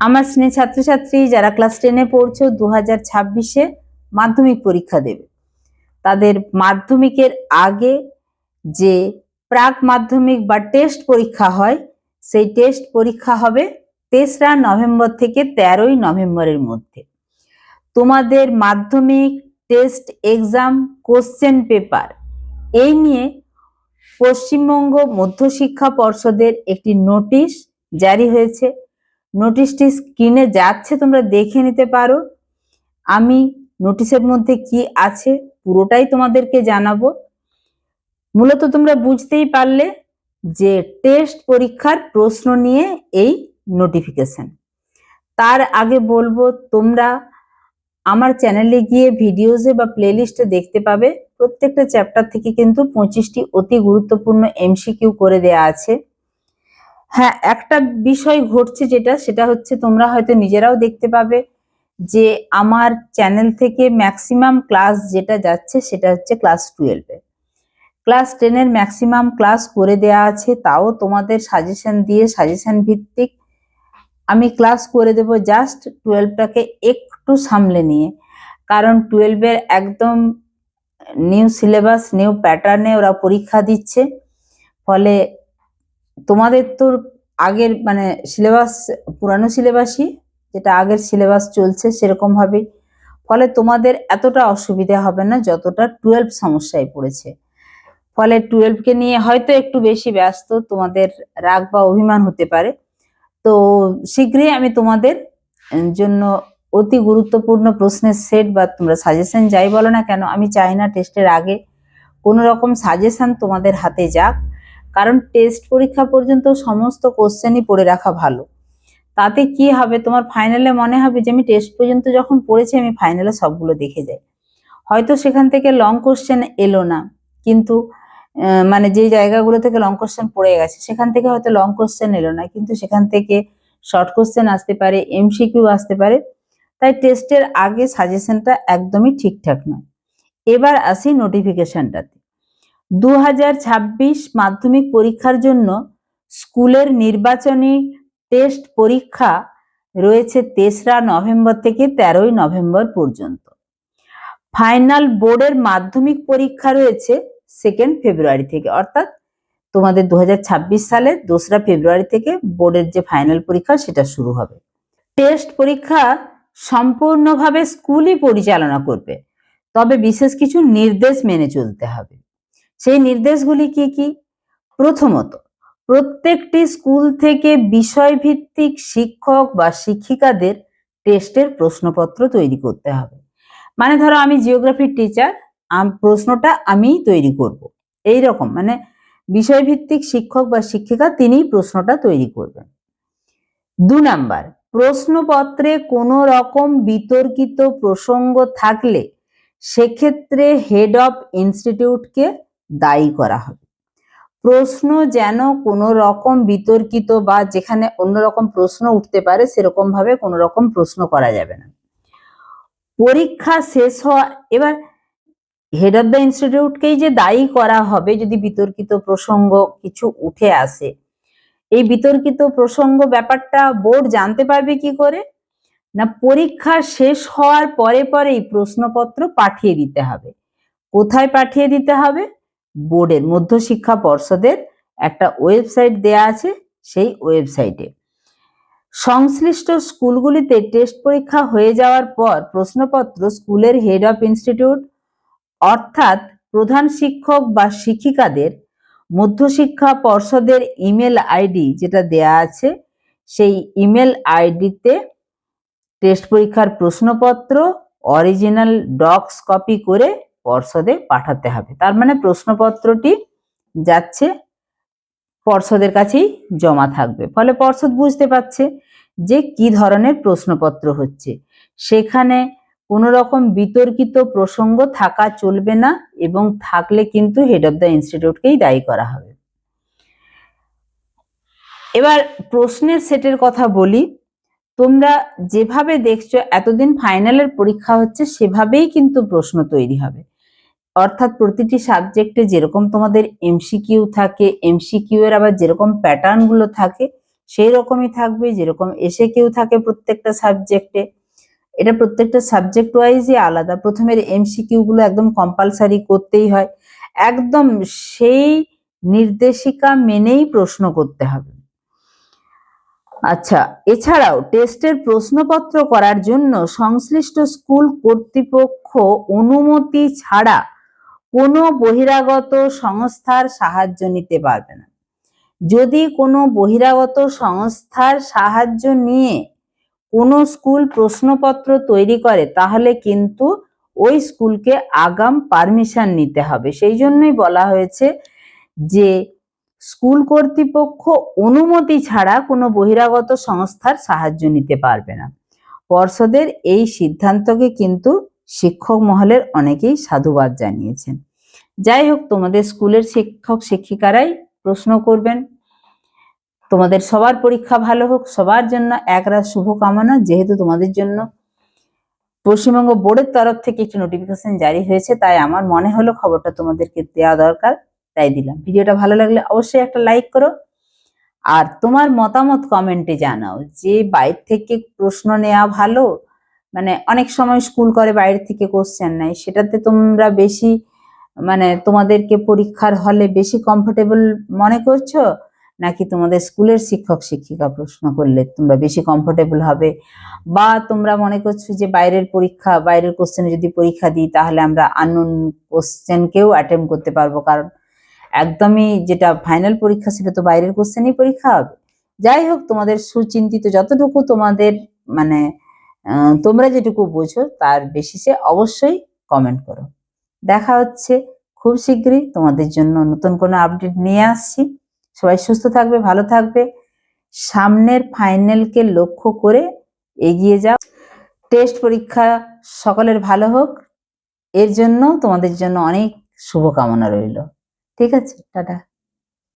আমার স্নেহ ছাত্রছাত্রী যারা ক্লাস টেনে পড়ছো দু হাজার ছাব্বিশে মাধ্যমিক পরীক্ষা দেবে। তাদের মাধ্যমিকের আগে যে প্রাক মাধ্যমিক বা টেস্ট পরীক্ষা হয়, সেই টেস্ট পরীক্ষা হবে তেসরা নভেম্বর থেকে তেরোই নভেম্বরের মধ্যে। তোমাদের মাধ্যমিক টেস্ট এক্সাম কোশ্চেন পেপার এই নিয়ে পশ্চিমবঙ্গ মধ্যশিক্ষা পর্ষদের একটি নোটিশ জারি হয়েছে। নোটিশটি স্ক্রিনে যাচ্ছে, তোমরা দেখে নিতে পারো। আমি নোটিশের মধ্যে কি আছে পুরোটাই তোমাদেরকে জানাব। মূলত তোমরা বুঝতেই পারলে যে টেস্ট পরীক্ষার প্রশ্ন নিয়ে এই নোটিফিকেশন। তার আগে বলব, তোমরা আমার চ্যানেলে গিয়ে ভিডিওসে বা প্লেলিস্টে দেখতে পাবে, প্রত্যেকটা চ্যাপ্টার থেকে কিন্তু পঁচিশটি অতি গুরুত্বপূর্ণ এমসিকিউ করে দেয়া আছে। হ্যাঁ একটা বিষয় ঘটছে যেটা, সেটা হচ্ছে তোমরা হয়তো নিজেরাও দেখতে পাবে যে আমার চ্যানেল থেকে ম্যাক্সিমাম ক্লাস যেটা যাচ্ছে সেটা হচ্ছে ক্লাস টুয়েলভে ক্লাস টেনের ম্যাক্সিমাম ক্লাস করে দেয়া আছে, তাও তোমাদের সাজেশন দিয়ে সাজেশন ভিত্তিক আমি ক্লাস করে দেব জাস্ট টুয়েলভটাকে একটু সামলে নিয়ে। কারণ টুয়েলভের একদম নিউ সিলেবাস নিউ প্যাটার্নে ওরা পরীক্ষা দিচ্ছে, ফলে তোমাদের তো আগের মানে সিলেবাস পুরানো সিলেবাসই যেটা আগের সিলেবাস চলছে সেরকম ভাবেই। ফলে তোমাদের এতটা অসুবিধা হবে না যতটা টুয়েলভ সমস্যায় পড়েছে। ফলে টুয়েলভকে নিয়ে হয়তো একটু বেশি ব্যস্ত তোমাদের রাগ বা অভিমান হতে পারে। তো শীঘ্রই আমি তোমাদের জন্য অতি গুরুত্বপূর্ণ প্রশ্নের সেট বা তোমরা সাজেশন যাই বলো না কেন, আমি চাই না টেস্টের আগে কোনো রকম সাজেশন তোমাদের হাতে যাক। কারণ টেস্ট পরীক্ষা পর্যন্ত সমস্ত কোশ্চেনই পড়ে রাখা ভালো। তাতে কি হবে? তোমার ফাইনালে মনে হবে যে আমি টেস্ট পর্যন্ত যখন পড়েছি, আমি ফাইনালে সবগুলো দেখে যাই। হয়তো সেখান থেকে লং কোশ্চেন এলো না, কিন্তু মানে যে জায়গাগুলো থেকে লং কোশ্চেন পড়ে গেছে, সেখান থেকে হয়তো লং কোশ্চেন এলো না, কিন্তু সেখান থেকে শর্ট কোশ্চেন আসতে পারে এমসিকিউ আসতে পারে। তাই টেস্টের আগে সাজেশনটা একদমই ঠিকঠাক নয়। এবার আসি নোটিফিকেশনটাতে দু হাজার ছাব্বিশ মাধ্যমিক পরীক্ষার জন্য স্কুলের নির্বাচনী টেস্ট পরীক্ষা রয়েছে তেসরা নভেম্বর থেকে তেরোই নভেম্বর পর্যন্ত। ফাইনাল বোর্ডের মাধ্যমিক পরীক্ষা রয়েছে সেকেন্ড ফেব্রুয়ারি থেকে। অর্থাৎ তোমাদের দু হাজার ছাব্বিশ সালে দোসরা ফেব্রুয়ারি থেকে বোর্ডের যে ফাইনাল পরীক্ষা সেটা শুরু হবে। টেস্ট পরীক্ষা সম্পূর্ণভাবে স্কুলই পরিচালনা করবে। তবে বিশেষ কিছু নির্দেশ মেনে চলতে হবে। সেই নির্দেশগুলি কি কি? প্রথমত, প্রত্যেকটি স্কুল থেকে বিষয়ভিত্তিক শিক্ষক বা শিক্ষিকাদের টেস্টের প্রশ্নপত্র তৈরি করতে হবে। মানে ধরো আমি জিওগ্রাফির টিচার প্রশ্নটা আমিই তৈরি করব। এই রকম মানে বিষয়ভিত্তিক শিক্ষক বা শিক্ষিকা তিনিই প্রশ্নটা তৈরি করবেন। দু নাম্বার, প্রশ্নপত্রে কোনো রকম বিতর্কিত প্রসঙ্গ থাকলে সেক্ষেত্রে হেড অফ ইনস্টিটিউটকে দায়ী করা হবে। প্রশ্ন যেন কোনো রকম বিতর্কিত বা যেখানে অন্যরকম প্রশ্ন উঠতে পারে, সেরকম ভাবে কোনো রকম প্রশ্ন করা যাবে না। পরীক্ষা শেষ হওয়া, এবার হেড অফ দ্য ইনস্টিটিউটকেই যে দায়ী করা হবে, যদি বিতর্কিত প্রসঙ্গ কিছু উঠে আসে, এই বিতর্কিত প্রসঙ্গ ব্যাপারটা বোর্ড জানতে পারবে কি করে? না পরীক্ষা শেষ হওয়ার পরে পরেই প্রশ্নপত্র পাঠিয়ে দিতে হবে। কোথায় পাঠিয়ে দিতে হবে? বোর্ডের মধ্যশিক্ষা পর্ষদের একটা ওয়েবসাইট দেয়া আছে, সেই ওয়েবসাইটে। সংশ্লিষ্ট স্কুলগুলিতে টেস্ট পরীক্ষা হয়ে যাওয়ার পর প্রশ্নপত্র স্কুলের হেড অফ ইনস্টিটিউট অর্থাৎ প্রধান শিক্ষক বা শিক্ষিকাদের মধ্যশিক্ষা পর্ষদের ইমেল আইডি যেটা দেয়া আছে, সেই ইমেল আইডিতে টেস্ট পরীক্ষার প্রশ্নপত্র, অরিজিনাল ডক্স কপি করে পর্ষদে পাঠাতে হবে। তার মানে প্রশ্নপত্রটি যাচ্ছে পর্ষদের কাছেই জমা থাকবে। ফলে পর্ষদ বুঝতে পারছে যে কি ধরনের প্রশ্নপত্র হচ্ছে। সেখানে কোনো রকম বিতর্কিত প্রসঙ্গ থাকা চলবে না এবং থাকলে কিন্তু হেড অফ দ্য ইনস্টিটিউটকেই দায়ী করা হবে। এবার প্রশ্নের সেটের কথা বলি। তোমরা যেভাবে দেখছ, এতদিন ফাইনালের পরীক্ষা হচ্ছে, সেভাবেই কিন্তু প্রশ্ন তৈরি হবে। অর্থাৎ প্রতিটি সাবজেক্টে যেরকম তোমাদের এমসিকিউ থাকে এমসিকিউ এর আবার যেরকম প্যাটার্নগুলো থাকে সেই রকমই থাকবে, যেরকম এসে কেউ থাকে প্রত্যেকটা সাবজেক্টে এটা প্রত্যেকটা সাবজেক্ট ওয়াইজই আলাদা। প্রথমের এমসিকিউ গুলো একদম কম্পালসারি করতেই হয়। একদম সেই নির্দেশিকা মেনেই প্রশ্ন করতে হবে। আচ্ছা এছাড়াও টেস্টের প্রশ্নপত্র করার জন্য সংশ্লিষ্ট স্কুল কর্তৃপক্ষ অনুমতি ছাড়া কোনো বহিরাগত সংস্থার সাহায্য নিতে পারবে না। যদি কোনো বহিরাগত সংস্থার সাহায্য নিয়ে কোনো স্কুল প্রশ্নপত্র তৈরি করে, তাহলে কিন্তু ওই স্কুলকে আগাম পারমিশন নিতে হবে। সেই জন্যই বলা হয়েছে যে, স্কুল কর্তৃপক্ষ অনুমতি ছাড়া কোনো বহিরাগত সংস্থার সাহায্য নিতে পারবে না। পর্ষদের এই সিদ্ধান্তকে কিন্তু শিক্ষক মহলের অনেকেই সাধুবাদ জানিয়েছেন। যাই হোক, তোমাদের স্কুলের শিক্ষক শিক্ষিকারাই প্রশ্ন করবেন। তোমাদের সবার পরীক্ষা ভালো হোক, সবার জন্য একরাত শুভকামনা। যেহেতু তোমাদের জন্য পশ্চিমবঙ্গ বোর্ডের তরফ থেকে একটি নোটিফিকেশন জারি হয়েছে, তাই আমার মনে হলো খবরটা তোমাদেরকে দেওয়া দরকার, তাই দিলাম। ভিডিওটা ভালো লাগলে অবশ্যই একটা লাইক করো। আর তোমার মতামত কমেন্টে জানাও যে বাইরে থেকে প্রশ্ন নেওয়া ভালো। মানে অনেক সময় স্কুল করে বাইরে থেকে কোশ্চেন নেয়, সেটাতে তোমরা বেশি মানে তোমাদেরকে পরীক্ষার হলে বেশি কমফোর্টেবল মনে করছ? নাকি তোমাদের স্কুলের শিক্ষক, শিক্ষিকা প্রশ্ন করলে তোমরা বেশি কমফোর্টেবল হবে? বা তোমরা মনে করছ যে বাইরের পরীক্ষা, বাইরের কোশ্চেনে যদি পরীক্ষা দিই, তাহলে আমরা আননোন কোশ্চেনকেও অ্যাটেম্প করতে পারব। কারণ একদমই যেটা ফাইনাল পরীক্ষা সেটা তো বাইরের কোশ্চেনই পরীক্ষা হবে। যাই হোক, তোমাদের সুচিন্তিত যতটুকু তোমাদের মানে তোমরা যেটুকু বোঝো, তার বেসিসে অবশ্যই কমেন্ট করো। দেখা হচ্ছে। খুব শীঘ্রই তোমাদের জন্য নতুন কোনো আপডেট নিয়ে আসছি। সবাই সুস্থ থাকবে, ভালো থাকবে। সামনের ফাইনালকে লক্ষ্য করে এগিয়ে যাও। টেস্ট পরীক্ষা সকলের ভালো হোক। এর জন্য তোমাদের জন্য অনেক শুভকামনা রইল। ঠিক আছে, টাটা।